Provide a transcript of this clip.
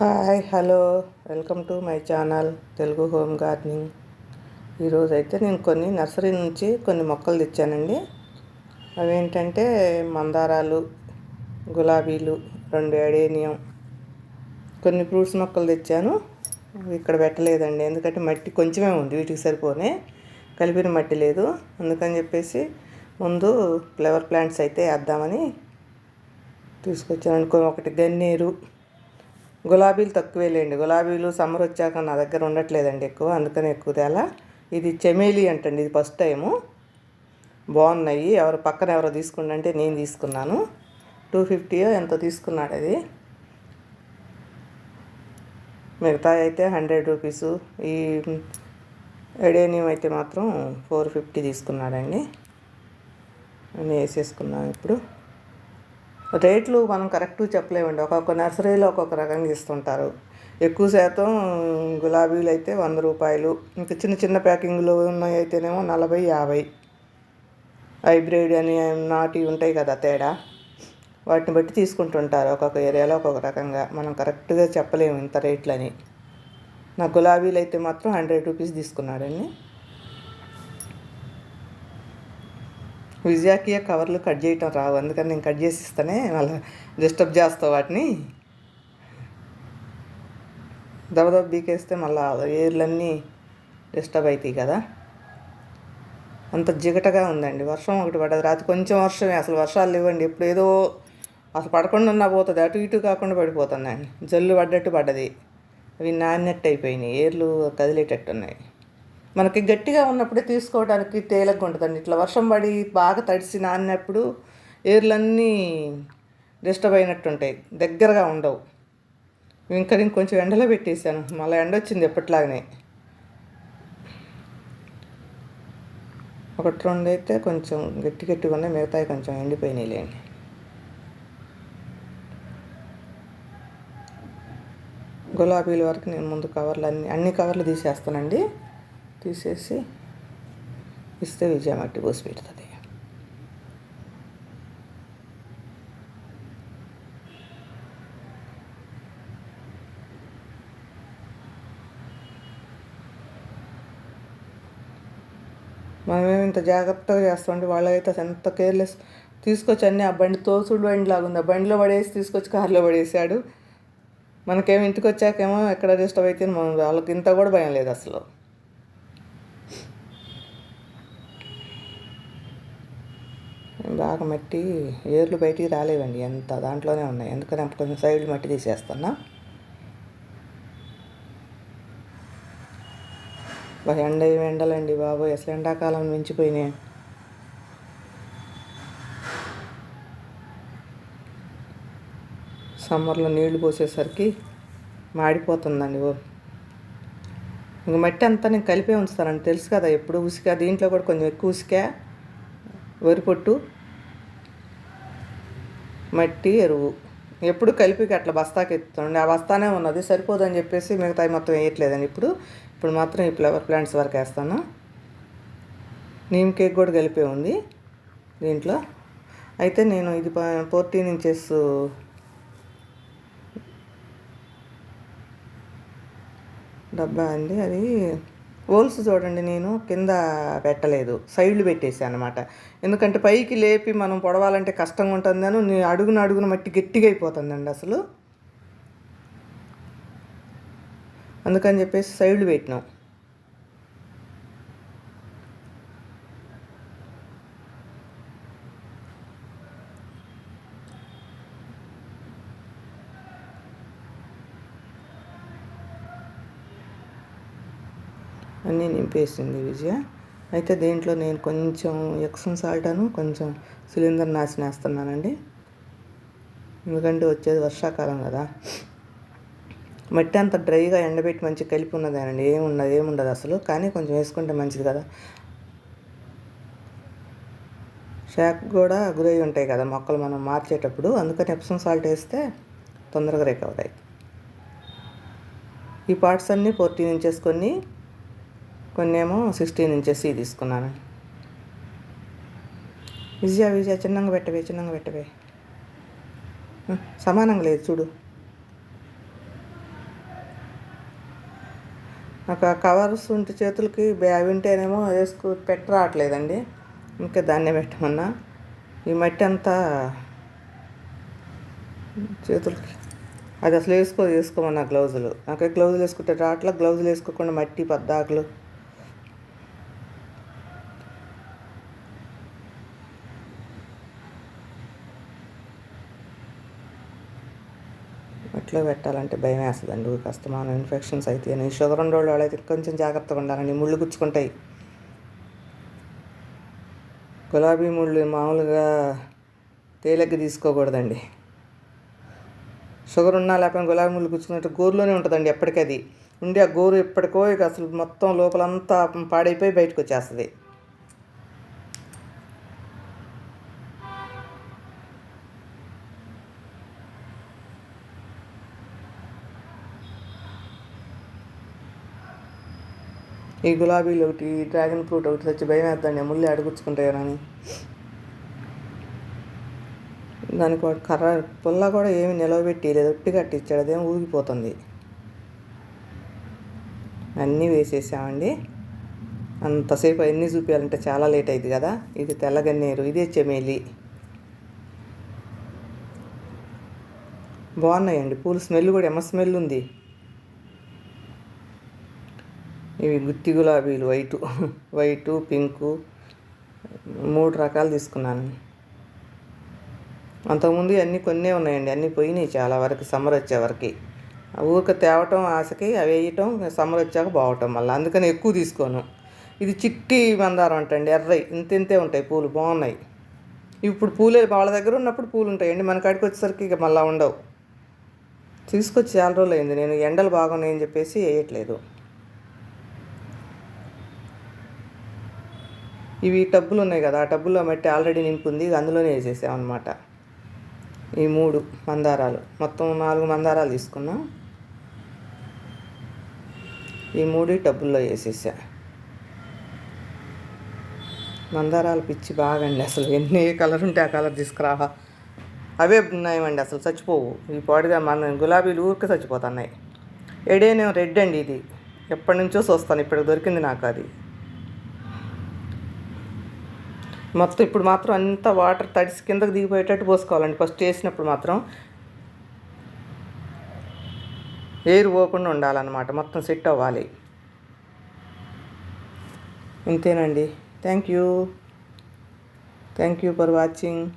Hi hello. Welcome to my channel Telugu home gardening. ఈరోజు అయితే నేను కొన్ని నర్సరీ నుంచి కొన్ని మొక్కలు తెచ్చానండి. అవి ఏంటంటే మందారాలు గులాబీలు రెండు ఎడేనియం కొన్ని ఫ్రూట్స్ మొక్కలు తెచ్చాను. ఇక్కడ పెట్టలేదండి. ఎందుకంటే మట్టి కొంచెమే ఉంది వీటికి సరిపోనే. కలిపిన మట్టి లేదు. అందుకని చెప్పేసి ముందు ఫ్లవర్ ప్లాంట్స్ అయితే వేద్దామని తీసుకొచ్చాను ఒకటి గన్నేరు గులాబీలు తక్కువే లేండి. గులాబీలు సమ్మర్ వచ్చాక నా దగ్గర ఉండట్లేదండి ఎక్కువ. అందుకని ఎక్కువ తేలా. ఇది చెమేలి అంటండి. ఇది ఫస్ట్ టైము. బాగున్నాయి. ఎవరు పక్కన ఎవరో తీసుకుండంటే నేను తీసుకున్నాను. టూ ఫిఫ్టీయో ఎంతో తీసుకున్నాడు అది. మిగతా అయితే హండ్రెడ్ రూపీస్. ఈ ఎడేనియం అయితే మాత్రం ఫోర్ ఫిఫ్టీ తీసుకున్నాడండి. అని వేసేసుకున్నాను ఇప్పుడు. రేట్లు మనం కరెక్ట్ చెప్పలేమండి. ఒక్కొక్క నర్సరీలో ఒక్కొక్క రకంగా ఇస్తుంటారు ఎక్కువ శాతం గులాబీలు అయితే వంద రూపాయలు. ఇంకా చిన్న చిన్న ప్యాకింగ్లు ఉన్నాయి అయితేనేమో నలభై యాభై. హైబ్రిడ్ అని నాటి ఉంటాయి కదా తేడా. వాటిని బట్టి తీసుకుంటుంటారు ఒక్కొక్క ఏరియాలో ఒక్కొక్క రకంగా. మనం కరెక్ట్గా చెప్పలేము ఇంత రేట్లని. నా గులాబీలు అయితే మాత్రం హండ్రెడ్ రూపీస్ తీసుకున్నాడండి. విజయాకి కవర్లు కట్ చేయటం రావు. అందుకని నేను కట్ చేసి ఇస్తానే మళ్ళీ డిస్టర్బ్ చేస్తావు వాటిని. దబదబ బీకేస్తే మళ్ళీ ఏర్లన్నీ డిస్టర్బ్ అవుతాయి కదా. అంత జిగటగా ఉందండి. వర్షం ఒకటి పడదు రాత్రి కొంచెం వర్షమే. అసలు వర్షాలు ఇవ్వండి ఎప్పుడు ఏదో అసలు పడకుండా ఉన్నా పోతుంది. అటు ఇటు కాకుండా పడిపోతుందండి జల్లు పడ్డట్టు పడ్డది. అవి నాన్నట్టు అయిపోయినాయి. ఏర్లు కదిలేటట్టు ఉన్నాయి. మనకి గట్టిగా ఉన్నప్పుడే తీసుకోవడానికి తేలిగ్గా ఉంటుందండి. ఇట్లా వర్షం పడి బాగా తడిసి నానినప్పుడు ఏర్లన్నీ డిస్టర్బ్ అయినట్టు ఉంటాయి దగ్గరగా ఉండవు. ఇంకా నేను కొంచెం ఎండలో పెట్టేశాను. మళ్ళీ ఎండ వచ్చింది ఎప్పట్లాగనే. ఒకటి రెండు అయితే కొంచెం గట్టి గట్టిగా ఉన్నాయి. మిగతాయి కొంచెం ఎండిపోయినాయి లేండి. గులాబీల వరకు నేను ముందు కవర్లు అన్ని అన్ని కవర్లు తీసేస్తానండి. తీసేసి ఇస్తే విజయమట్టి పోసి పెడుతుంది మనమేమి ఇంత జాగ్రత్తగా చేస్తామంటే వాళ్ళైతే ఎంత కేర్లెస్ తీసుకొచ్చి అన్నీ ఆ బండి తోసుడు బండి లాగుంది ఆ బండిలో పడేసి తీసుకొచ్చి కారులో పడేసాడు మనకేమి ఇంటికి వచ్చాకేమో ఎక్కడ డిస్టర్బ్ అయితే మనం వాళ్ళకి ఇంత కూడా భయం లేదు అసలు. బాగా మట్టి ఏర్లు బయటికి రాలేవండి. ఎంత దాంట్లోనే ఉన్నాయి. ఎందుకని కొంచెం సైడ్ మట్టి తీసేస్తున్నా. ఎండ ఎండలండి బాబు అసలు ఎండాకాలం మించిపోయినాయి. సమ్మర్లో నీళ్ళు పోసేసరికి మాడిపోతుందండి ఓ. ఇంక మట్టి అంతా నేను కలిపే ఉంచుతానండి. తెలుసు కదా ఎప్పుడు ఉసిక దీంట్లో కూడా కొంచెం ఎక్కువ ఉసిక వరిపొట్టు మట్టి ఎరువు. ఎప్పుడు కలిపి అట్లా బస్తాకి ఎత్తుండే ఆ బస్తానే ఉన్నది సరిపోదని చెప్పేసి మిగతా మొత్తం వేయట్లేదండి ఇప్పుడు. ఇప్పుడు మాత్రం ఈ ఫ్లవర్ ప్లాంట్స్ వరకు వేస్తాను. నీమ్ కేక్ కూడా కలిపే ఉంది దీంట్లో. అయితే నేను ఇది ఫోర్టీన్ ఇంచెస్ డబ్బా అండి అది హోల్స్ చూడండి నేను కింద పెట్టలేదు. సైడ్లు పెట్టేసాను అనమాట ఎందుకంటే పైకి లేపి మనం పొడవాలంటే కష్టంగా ఉంటుందని నేను అడుగున అడుగున మట్టి గట్టిగా అయిపోతుందండి అసలు. అందుకని చెప్పేసి సైడ్లు పెట్టినాం. అన్నీ నింపేసింది విజయ. అయితే దీంట్లో నేను కొంచెం ఎక్సమ్ సాల్ట్ అను కొంచెం సిలిండర్ నాశనం వేస్తున్నానండి. ఎందుకంటే వచ్చేది వర్షాకాలం కదా. మట్టి అంత డ్రైగా ఎండబెట్టి మంచిగా కలిపి ఉన్నదేనండి. ఏముండదు ఏముండదు అసలు. కానీ కొంచెం వేసుకుంటే మంచిది కదా. షాక్ కూడా గురై ఉంటాయి కదా మొక్కలు మనం మార్చేటప్పుడు. అందుకని ఎప్సమ్ సాల్ట్ వేస్తే తొందరగా రికవర్ అవుతాయి. ఈ పార్ట్స్ అన్నీ ఫోర్టీన్ ఇంచెస్ కొన్ని కొన్ని ఏమో సిక్స్టీన్ ఇంచెస్ తీసుకున్నాను. విజయ విజయ చిన్నగా పెట్టవే చిన్నంగా పెట్టవే సమానంగా లేదు చూడు. నాకు ఆ కవర్స్ ఉంటే చేతులకి అవి ఉంటేనేమో వేసుకు పెట్ట రావట్లేదండి. ఇంకా దాన్నే పెట్టమన్నా. ఈ మట్టి అంతా చేతులకి. అది అసలు వేసుకో వేసుకోమన్నా గ్లౌజులు. నాకు గ్లౌజులు వేసుకుంటే రాట్లా గ్లౌజులు వేసుకోకుండా మట్టి పద్దాకులు. మట్టిలో పెట్టాలంటే భయం వేస్తుందండి. కష్టమైన ఇన్ఫెక్షన్స్ అయితే నేను షుగర్ ఉన్న వాళ్ళు కొంచెం జాగ్రత్తగా ఉండాలండి. ముళ్ళు గుచ్చుకుంటాయి. గులాబీ ముళ్ళు మామూలుగా తేలిగ్గా తీసుకోకూడదండి. షుగర్ ఉన్నా లేకపోయినా గులాబీ ముళ్ళు గుచ్చుకున్నట్టు గోరులోనే ఉంటుందండి ఎప్పటికది. ఉండి ఆ గోరు ఎప్పటికో ఇక అసలు మొత్తం లోపలంతా పాడైపోయి బయటకు వచ్చేస్తుంది ఈ గులాబీలు ఒకటి డ్రాగన్ ఫ్రూట్ ఒకటి తెచ్చి భయం వేద్దండి ముళ్ళు అడుగుచ్చుకుంటాయని దానికి వాడు కర్ర పుల్ల కూడా ఏమి నిలవబెట్టి లేదు ఒట్టి కట్టించాడు అదేం ఊగిపోతుంది. అన్నీ వేసేసామండి. అంతసేపు అన్నీ చూపించాలంటే చాలా లేట్ అయింది కదా ఇది తెల్లగన్నేరు ఇదే చెమేలి బాగున్నాయండి పూల స్మెల్ కూడా ఎమ్మ స్మెల్ ఉంది. ఇవి గుత్తి గులాబీలు వైటు వైటు పింకు మూడు రకాలు తీసుకున్నాను. అంతకుముందు అన్నీ కొన్నే ఉన్నాయండి అన్నీ పోయినాయి చాలా వరకు సమ్మర్ వచ్చే వరకు. ఆ ఊరిక తేవటం ఆశకి అవి వేయటం సమ్మర్ వచ్చాక బావటం మళ్ళీ అందుకని ఎక్కువ తీసుకోను. ఇది చిట్టి మందారం అంటండి ఎర్రయి ఇంత ఇంతే ఉంటాయి పూలు బాగున్నాయి. ఇప్పుడు పూలే వాళ్ళ దగ్గర ఉన్నప్పుడు పూలు ఉంటాయండి మన కాడికి వచ్చేసరికి ఇక మళ్ళీ ఉండవు. తీసుకొచ్చి చాలా రోజులు అయింది నేను ఎండలు బాగున్నాయని చెప్పేసి వేయట్లేదు. ఇవి టబ్బులు ఉన్నాయి కదా ఆ టబ్బుల్లో మట్టి ఆల్రెడీ నింపుంది ఇక అందులోనే వేసేసామన్నమాట ఈ మూడు మందారాలు మొత్తం నాలుగు మందారాలు తీసుకున్నాం. ఈ మూడు టబ్బుల్లో వేసేసా. మందారాలు పిచ్చి బాగండి అసలు ఎన్ని కలర్ ఉంటే ఆ కలర్ తీసుకురావా. అవే ఉన్నాయమండి అసలు చచ్చిపోవు. ఈ పాడుగా మన గులాబీలు ఊరికే చచ్చిపోతున్నాయి. ఎడేనే రెడ్ అండి ఇది. ఎప్పటి నుంచో చూస్తాను ఇప్పుడు దొరికింది నాకు అది. మొత్తం ఇప్పుడు మాత్రం అంతా వాటర్ తడిసి కిందకి దిగిపోయేటట్టు పోసుకోవాలండి. ఫస్ట్ చేసినప్పుడు మాత్రం ఎయిర్ పోకుండా ఉండాలన్నమాట. మొత్తం సెట్ అవ్వాలి. ఇంతేనండి. Thank you. Thank you for watching.